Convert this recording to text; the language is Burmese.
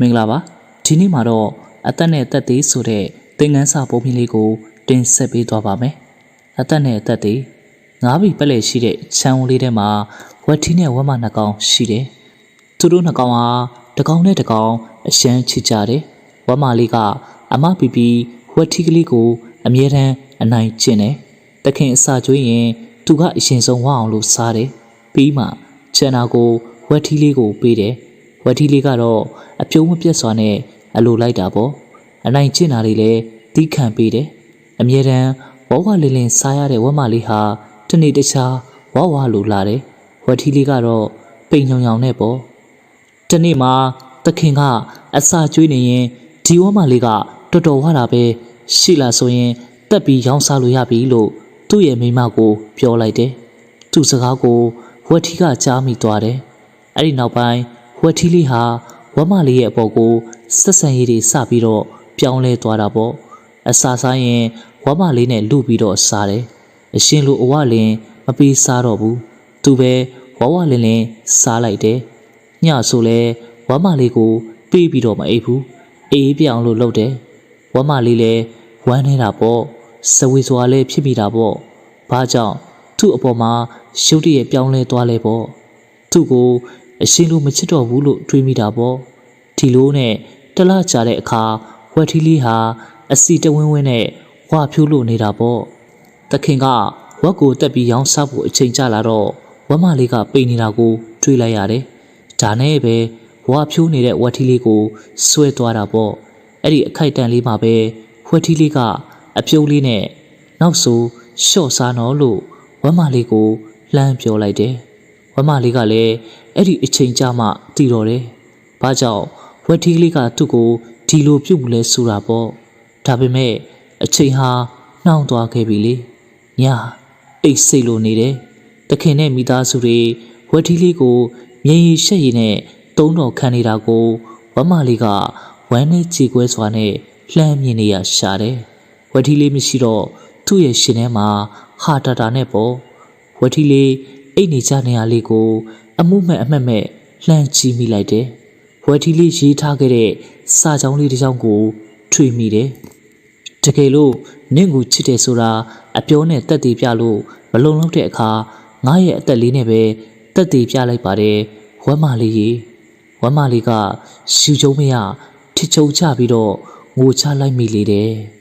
မင်္ဂလာပါဒီနေ့မှာတော့အသက်နဲ့အသက်သေးဆိုတဲ့သင်ခန်းစာပုံပြင်လေးကိုတင်ဆက်ပေးသွားပါမယ်အသက်နဲ့အသက်သေးငါးဘီပက်လက်ရှိတဲ့ခြံဝလေးထဲမှာဝက်ထီနဲ့ဝက်မနှစ်ကောင်ရှိတယ်သူတို့နှစ်ကောင်ဟာတစ်ကောင်နဲ့တစ်ကောင်အရှမ်းချစ်ကြတယ်ဝက်မလေးကအမပီပီဝက်ထီကလေးကိုအမြဲတမ်းအနိုင်ကျင့်တယ်တခင်အစာကျွေးရင်သူကအရှင်ဆုံးဝအောင်လို့စားတယ်ပြီးမှချန်နာကိုဝက်ထီလေးကိုပေးတယ် ဝက်ထီလေးကတော့အပြုံးမပြတ်စွာနဲ့အလိုလိုက်တာပေါ့အနိုင်ကျင့်တာလေးလည်းတီးခံပေးတယ်အမြဲတမ်းဝဝလင်းလင်းစားရတဲ့ဝက်မလေးဟာတနေ့တခြားဝဝလိုလာတယ်ဝက်ထီလေးကတော့ပိန်ညောင်ညောင်နဲ့ပေါ့တနေ့မှာသခင်ကအစာကျွေးနေရင်ဒီဝက်မလေးကတော်တော်ဝတာပဲရှိလာဆိုရင်တက်ပြီးရောင်းစားလို့ရပြီလို့သူ့ရဲ့မိမကိုပြောလိုက်တယ်သူ့စကားကိုဝက်ထီကကြားမိသွားတယ်အဲ့ဒီနောက်ပိုင်း ဝက်ထီလေးဟာဝက်မလေးရဲ့အပေါ်ကိုဆက်ဆံရေးတွေစပြီးတော့ပြောင်းလဲသွားတာပေါ့အစာစားရင်ဝက်မလေးနဲ့လူပြီးတော့စားတယ်အရှင်လူအဝလင်မပေးစားတော့ဘူးသူပဲဝဝလင်လင်စားလိုက်တယ်ညဆိုလဲဝက်မလေးကိုပေးပြီးတော့မအိပ်ဘူးအေးပြောင်လို့လုပ်တယ်ဝက်မလေးလည်းဝမ်းနေတာပေါ့စဝေစွာလည်းဖြစ်မိတာပေါ့ဘာကြောင့်သူ့အပေါ်မှာရှုပ်တရက်ပြောင်းလဲသွားလဲပေါ့သူ့ကို အရှင်လိုမချစ်တော့ဘူးလို့တွေးမိတာပေါ့ဒီလိုနဲ့တလကြာတဲ့အခါဝက်ထီလေးဟာအစီတဝင်းဝင်းနဲ့ဝါဖြိုးလို့နေတာပေါ့သခင်ကဝက်ကိုတက်ပြီးရောင်းစားဖို့အချိန်ကျလာတော့ဝက်မလေးကပိန်နေတာကိုတွေးလိုက်ရတယ်ဒါနဲ့ပဲဝါဖြိုးနေတဲ့ဝက်ထီလေးကိုဆွဲသွားတာပေါ့အဲ့ဒီအခိုက်အတန့်လေးမှာပဲဝက်ထီလေးကအပြုံးလေးနဲ့နောက်ဆိုရှော့စားနော်လို့ဝက်မလေးကိုလှမ်းပြောလိုက်တယ် ဝမလေးကလည်းအဲ့ဒီအချိန်ကြမှတည်တော်တယ်။ဘာကြောင့်ဝက်ထီးလေးကသူ့ကိုဒီလိုပြုတ်ဘူးလဲဆိုတာပေါ့။ဒါပေမဲ့အချိန်ဟာနှောင်းသွားခဲ့ပြီလေ။ညာအိတ်စိတ်လိုနေတယ်။တခင်နဲ့မိသားစုတွေဝက်ထီးလေးကိုမြေရီရှက်ရည်နဲ့တုံးတော်ခံနေတာကိုဝမလေးကဝမ်းနဲ့ကြေကွဲစွာနဲ့လှမ်းမြင်နေရရှာတယ်။ဝက်ထီးလေးမရှိတော့သူ့ရဲ့ရှင်ထဲမှာဟာတာတာနဲ့ပေါ့။ဝက်ထီလေး အိတ်နေကြနေရလေးကို အမှုမဲ့အမှတ်မဲ့လှမ်းကြည့်မိလိုက်တယ်။ဝက်ထီလေးရေးထားခဲ့တဲ့စာကြောင်းလေးတစ်ကြောင်းကိုထွေမိတယ်။တကယ်လို့နင့်ကိုချစ်တယ်ဆိုတာအပြောနဲ့တက်တည်ပြလို့မလုံလောက်တဲ့အခါငါရဲ့အသက်လေးနဲ့ပဲတက်တည်ပြလိုက်ပါတယ်ဝက်မလေးရေဝက်မလေးကရှူချုံမရထစ်ချုံချပြီးတော့ငိုချလိုက်မိလေတယ်။